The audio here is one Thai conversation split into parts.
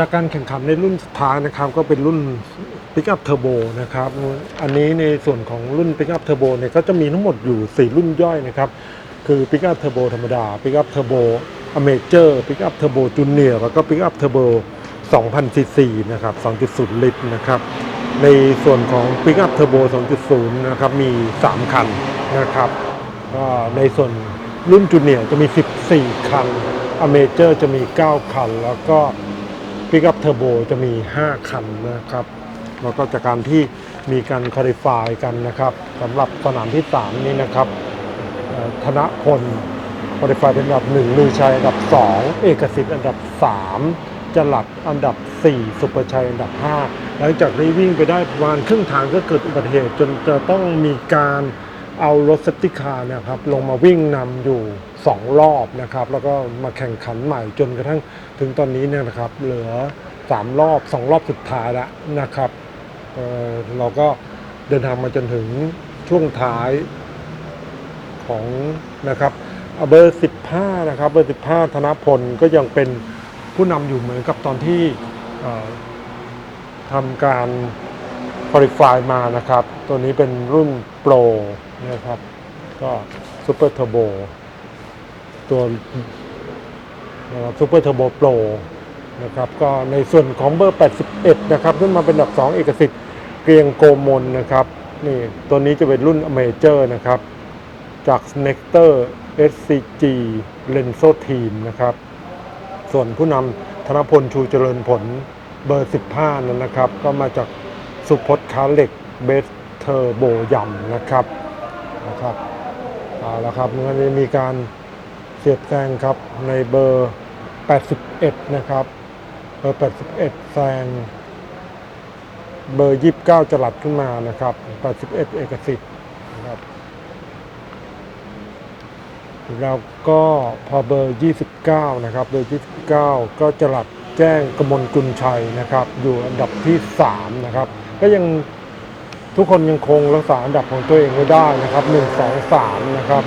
จากการแข่งขันในรุ่นสุดท้ายนะครับ ก็เป็นรุ่น Pickup Turbo นะครับ อันนี้ในส่วนของรุ่น Pickup Turbo เนี่ยก็จะมีทั้งหมดอยู่ 4 รุ่นย่อยนะครับ คือ Pickup Turbo ธรรมดา Pickup Turbo Amateur Pickup Turbo Junior แล้วก็ Pickup Turbo 2,000 cc นะครับ 2.0 ลิตรนะครับ ในส่วนของ Pickup Turbo 2.0 นะครับ มี 3 คันนะครับก็ในส่วนรุ่นจูเนียร์จะมี 14 คันอเมเจอร์จะมี 9 คัน แล้วก็ ปิกอัพเทอร์โบจะมี 5 คันนะครับ แล้วก็จากการที่มีการคอลิฟายกันนะครับสำหรับสนามที่ 3 นี้นะครับธนพลคอลิฟายเป็นอันดับ 1 ลือชัยอันดับ 2 เอกสิทธิ์อันดับ 3จลัดอันดับ 4 สุประชัยอันดับ 5 หลังจากได้วิ่งไปได้ประมาณครึ่งทางก็เกิดอุบัติเหตุจนจะต้องมีการ เอารถเซฟตี้คาร์เนะครับลงมาวิ่งนำอยู่ 2 รอบนะครับ แล้วก็มาแข่งขันใหม่จนกระทั่งถึงตอนนี้เนี่ยนะครับเหลือ 3 รอบ 2 รอบสุดท้ายล้วนะครับเเราก็เดินทางมาจนถึงช่วงท้ายของนะครับเอาเบอร์ 15 นะครับเบอร์ 15 ธนพลก็ยังเป็นผู้นำอยู่เหมือนกับตอนที่ทำการ คอลิฟายมานะครับ ตัวนี้เป็นรุ่นโปรนะครับ ก็ซูเปอร์เทอร์โบตัวซูเปอร์เทอร์โบโปรนะครับ ก็ในส่วนของเบอร์ 81 นะครับขึ้นมาเป็นอันดับ 2 เอกสิทธิ์เกรียงโกมลนะครับ นี่ตัวนี้จะเป็นรุ่นอเมเจอร์นะครับ จาก n e c t e r SCG Lenso Team นะครับ ส่วนผู้นำธนพลชูเจริญผลเบอร์ 15 นั้นนะครับ ก็มาจาก สุพจน์คาเหล็กเบสเทอร์โบยำนะครับนะครับเอาละครับมันจะมีการเสียดแซงครับในเบอร์ 81 นะครับ เบอร์ 81 แซงเบอร์ 29จลัดขึ้นมานะครับ 81 เอกสิทธิ์นะครับแล้วก็พอเบอร์ 29 นะครับ เบอร์ 29 ก็จลัดแจ้งกมลกุลชัยนะครับ อยู่อันดับที่ 3 นะครับ ก็ยังทุกคนยังคงรักษาอันดับของตัวเองไว้ได้นะครับ1 2 3นะครับ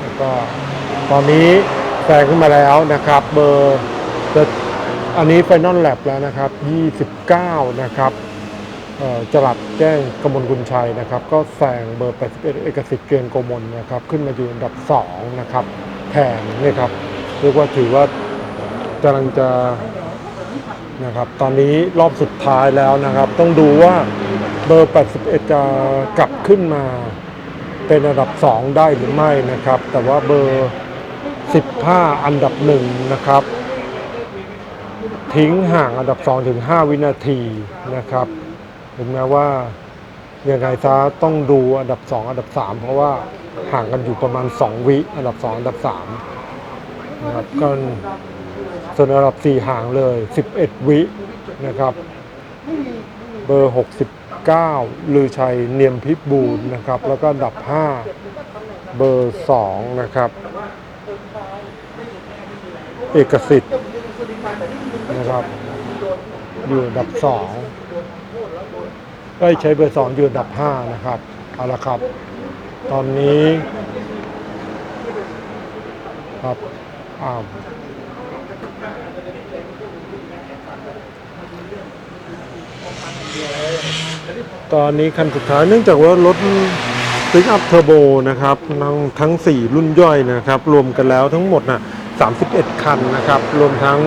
แล้วก็ตอนนี้แซงขึ้นมาแล้วนะครับ เบอร์อันนี้ไฟนอลแลบแล้วนะครับ 29 นะครับเจลัดแจ้งกมลกุลชัยนะครับ ก็แซงเบอร์ 81 เอกสิทธิ์เกรียงโกมลนะครับ ขึ้นมาอยู่อันดับ 2 นะครับแทนนี่ครับ เรียกว่าถือว่ากำลังจะ นะครับ ตอนนี้รอบสุดท้ายแล้วนะครับ ต้องดูว่าเบอร์ 81 จะกลับขึ้นมาเป็นอันดับ 2 ได้หรือไม่นะครับ แต่ว่าเบอร์ 15 อันดับหนึ่งนะครับ ทิ้งห่างอันดับ 2 ถึง 5 วินาทีนะครับ ถึงแม้ว่ายังไงซะต้องดูอันดับ 2 อันดับ 3 เพราะว่าห่างกันอยู่ประมาณ 2 วิ อันดับ 2 อันดับ3นะครับก็ ส่วนอันดับ 4 ห่างเลย 11 วินะครับ เบอร์ 69 ลือชัยเนียมพิบูลนะครับ แล้วก็อันดับ 5 เบอร์ 2 นะครับ เอกสิทธิ์นะครับ อยู่อันดับ 2 ได้ใช้เบอร์สองอยู่อันดับ 5 นะครับ เอาละครับ ตอนนี้ครับอ้าว ตอนนี้คันสุดท้ายเนื่องจากว่ารถ Pick Up Turbo นะครับทั้งทั้ง 4 รุ่นย่อยนะครับ รวมกันแล้วทั้งหมดนะ31 คันนะครับ รวมทั้ง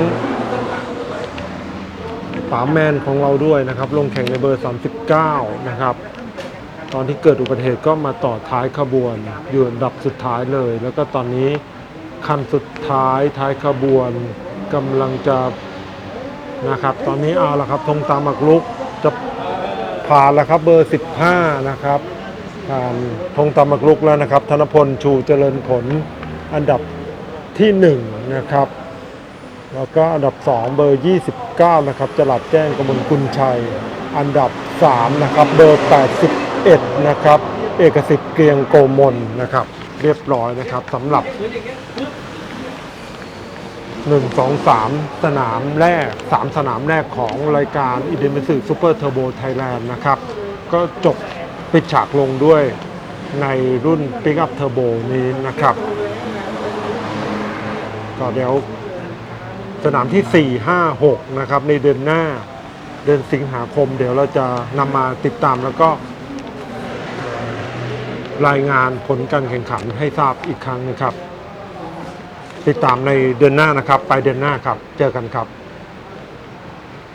ป๋าแมนของเราด้วยนะครับ ลงแข่งในเบอร์ 39 นะครับ ตอนที่เกิดอุบัติเหตุก็มาต่อท้ายขบวน อยู่อันดับสุดท้ายเลย แล้วก็ตอนนี้คันสุดท้ายท้ายขบวนกำลังจะนะครับ ตอนนี้เอาละครับธงตามหมักลุกจะ ผ่านแล้วครับเบอร์ 15 นะครับผ่านธงตามักลุกแล้วนะครับ ธนพลชูเจริญผลอันดับที่ 1 นะครับ แล้วก็อันดับ 2 เบอร์ 29 นะครับจลัดแจ้งกมลกุลชัย อันดับ 3 นะครับ เบอร์ 81 นะครับ เอกสิทธิ์เกรียงโกมลนะครับ เรียบร้อยนะครับสำหรับ 1 2 3 สนามแรก 3 สนามแรกของรายการอินเมิสึซูเปอร์เทอร์โบไทยแลนด์นะครับ ก็จบปิดฉากลงด้วยในรุ่นปิกอัพเทอร์โบนี้นะครับ ก็เดี๋ยวสนามที่ 4 5 6 นะครับ ในเดือนหน้าเดือนสิงหาคม เดี๋ยวเราจะนำมาติดตามแล้วก็ รายงานผลการแข่งขันให้ทราบอีกครั้งนะครับ ติดตามในเดือนหน้านะครับ ไปเดือนหน้าครับ เจอกันครับ